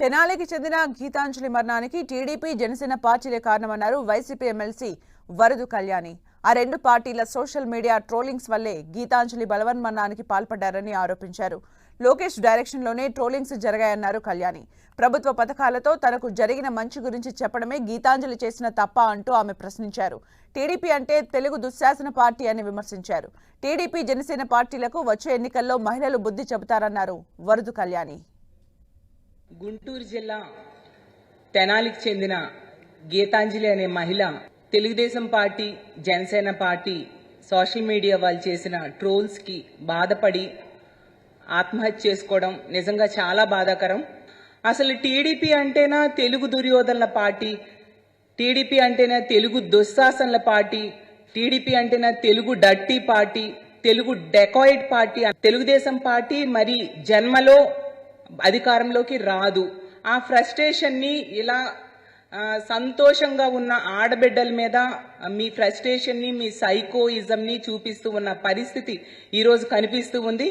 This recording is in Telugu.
తెనాలికి చెందిన గీతాంజలి మరణానికి టీడీపీ జనసేన పార్టీలే కారణమన్నారు వైసీపీ ఎమ్మెల్సీ వరదు కళ్యాణి. ఆ రెండు పార్టీల సోషల్ మీడియా ట్రోలింగ్స్ వల్లే గీతాంజలి బలవన్మరణానికి పాల్పడ్డారని ఆరోపించారు. లోకేష్ డైరెక్షన్లోనే ట్రోలింగ్స్ జరిగాయన్నారు కళ్యాణి. ప్రభుత్వ పథకాలతో తనకు జరిగిన మంచి గురించి చెప్పడమే గీతాంజలి చేసిన తప్ప అంటూ ఆమె ప్రశ్నించారు. టీడీపీ అంటే తెలుగు దుశ్శాసన పార్టీ అని విమర్శించారు. టీడీపీ జనసేన పార్టీలకు వచ్చే ఎన్నికల్లో మహిళలు బుద్ధి చెబుతారన్నారు వరదు కళ్యాణి. గుంటూరు జిల్లా తెనాలికి చెందిన గీతాంజలి అనే మహిళ Telugu Desam party Janasena party social media వాళ్ళు చేసిన ట్రోల్స్కి బాధపడి ఆత్మహత్య చేసుకోవడం నిజంగా చాలా బాధాకరం. అసలు టీడీపీ అంటేనా తెలుగు దుర్యోధనల పార్టీ టీడీపీ అంటేనా తెలుగు దుశ్శాసనల పార్టీ టీడీపీ అంటేనా Telugu డట్టి party Telugu dacoit party Telugu Desam party మరి జన్మలో అధికారంలోకి రాదు. ఆ ఫ్రస్ట్రేషన్ని ఇలా సంతోషంగా ఉన్న ఆడబిడ్డల మీద మీ ఫ్రస్ట్రేషన్ని మీ సైకోయిజంని చూపిస్తూ ఉన్న పరిస్థితి ఈరోజు కనిపిస్తూ ఉంది.